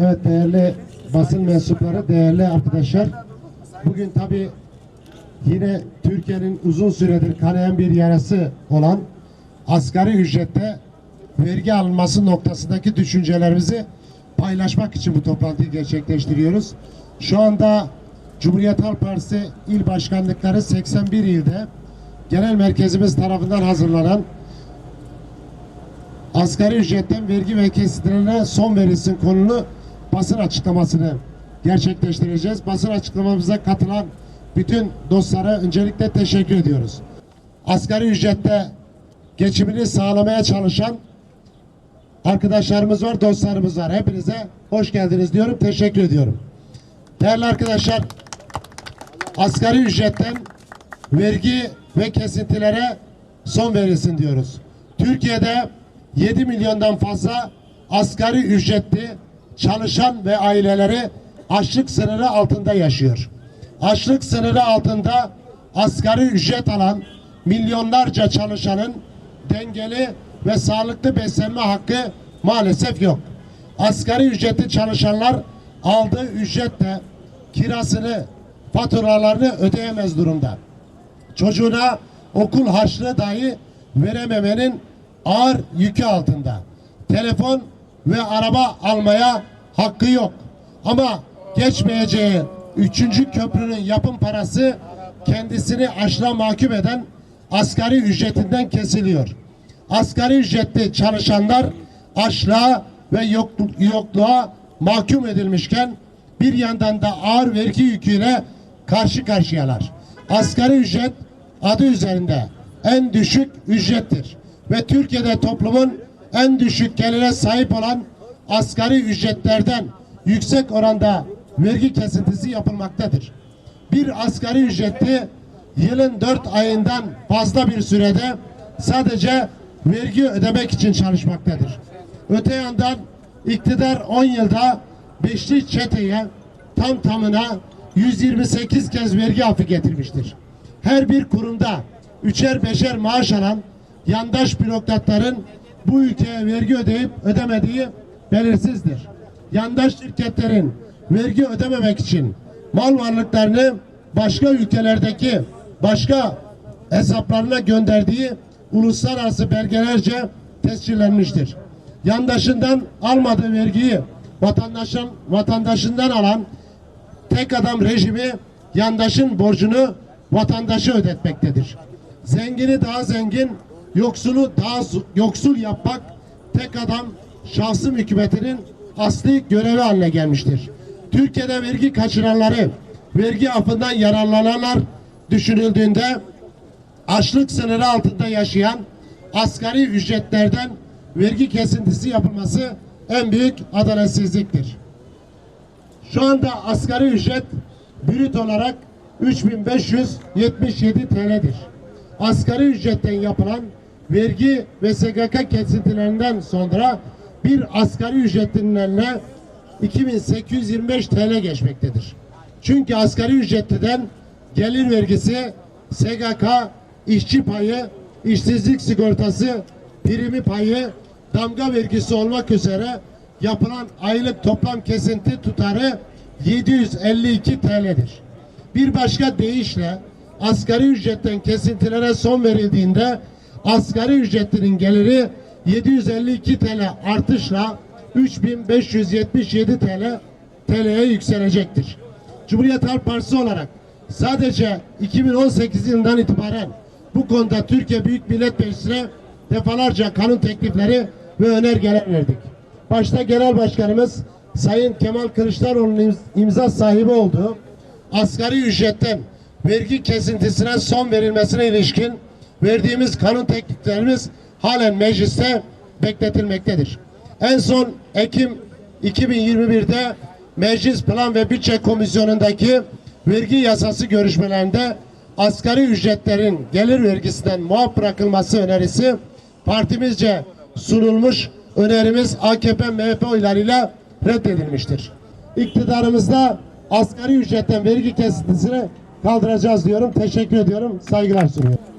Evet değerli basın mensupları, değerli arkadaşlar. Bugün tabi yine Türkiye'nin uzun süredir kanayan bir yarası olan asgari ücrette vergi alınması noktasındaki düşüncelerimizi paylaşmak için bu toplantıyı gerçekleştiriyoruz. Şu anda Cumhuriyet Halk Partisi il başkanlıkları 81 ilde genel merkezimiz tarafından hazırlanan asgari ücretten vergi ve kesitlerine son verilsin konulu basın açıklamasını gerçekleştireceğiz. Basın açıklamamıza katılan bütün dostlara öncelikle teşekkür ediyoruz. Asgari ücrette geçimini sağlamaya çalışan arkadaşlarımız var, dostlarımız var. Hepinize hoş geldiniz diyorum, teşekkür ediyorum. Değerli arkadaşlar, asgari ücretten vergi ve kesintilere son verilsin diyoruz. Türkiye'de 7 milyondan fazla asgari ücretli çalışan ve aileleri açlık sınırı altında yaşıyor. Açlık sınırı altında asgari ücret alan milyonlarca çalışanın dengeli ve sağlıklı beslenme hakkı maalesef yok. Asgari ücretli çalışanlar aldığı ücretle kirasını, faturalarını ödeyemez durumda çocuğuna okul harçlığı dahi verememenin ağır yükü altında. Telefon ve araba almaya hakkı yok. Ama geçmeyeceği üçüncü köprünün yapım parası kendisini açlığa mahkum eden asgari ücretinden kesiliyor. Asgari ücretli çalışanlar açlığa ve yokluğa mahkum edilmişken bir yandan da ağır vergi yüküyle karşı karşıyalar. Asgari ücret adı üzerinde en düşük ücrettir. Ve Türkiye'de toplumun en düşük gelire sahip olan asgari ücretlerden yüksek oranda vergi kesintisi yapılmaktadır. Bir asgari ücretli yılın dört ayından fazla bir sürede sadece vergi ödemek için çalışmaktadır. Öte yandan iktidar 10 yılda beşli çeteye tam tamına 128 kez vergi affı getirmiştir. Her bir kurumda üçer beşer maaş alan yandaş bürokratların bu ülkeye vergi ödeyip ödemediği belirsizdir. Yandaş şirketlerin vergi ödememek için mal varlıklarını başka ülkelerdeki başka hesaplarına gönderdiği uluslararası belgelerce tescillenmiştir. Yandaşından almadığı vergiyi vatandaşın vatandaşından alan tek adam rejimi yandaşın borcunu vatandaşı ödetmektedir. Zengini daha zengin, yoksulu daha su- yoksul yapmak tek adam şahsım hükümetinin asli görevi haline gelmiştir. Türkiye'de vergi kaçıranları, vergi affından yararlananlar düşünüldüğünde açlık sınırı altında yaşayan asgari ücretlerden vergi kesintisi yapılması en büyük adaletsizliktir. Şu anda asgari ücret brüt olarak 3577 TL'dir. Asgari ücretten yapılan vergi ve SGK kesintilerinden sonra bir asgari ücretlinin eline 2825 TL geçmektedir. Çünkü asgari ücretliden gelir vergisi, SGK, işçi payı, işsizlik sigortası, primi payı, damga vergisi olmak üzere yapılan aylık toplam kesinti tutarı 752 TL'dir. Bir başka deyişle asgari ücretten kesintilere son verildiğinde asgari ücretlinin geliri 752 TL artışla 3577 TL TL'ye yükselecektir. Cumhuriyet Halk Partisi olarak sadece 2018 yılından itibaren bu konuda Türkiye Büyük Millet Meclisi'ne defalarca kanun teklifleri ve önergeler verdik. Başta Genel Başkanımız Sayın Kemal Kılıçdaroğlu'nun imz- imza sahibi olduğu asgari ücretten vergi kesintisine son verilmesine ilişkin verdiğimiz kanun tekliflerimiz halen mecliste bekletilmektedir. En son Ekim 2021'de Meclis Plan ve Bütçe Komisyonu'ndaki vergi yasası görüşmelerinde asgari ücretlerin gelir vergisinden muaf bırakılması önerisi partimizce sunulmuş önerimiz AKP MHP oylarıyla reddedilmiştir. İktidarımızda asgari ücretten vergi kesintisini kaldıracağız diyorum. Teşekkür ediyorum. Saygılar sunuyorum.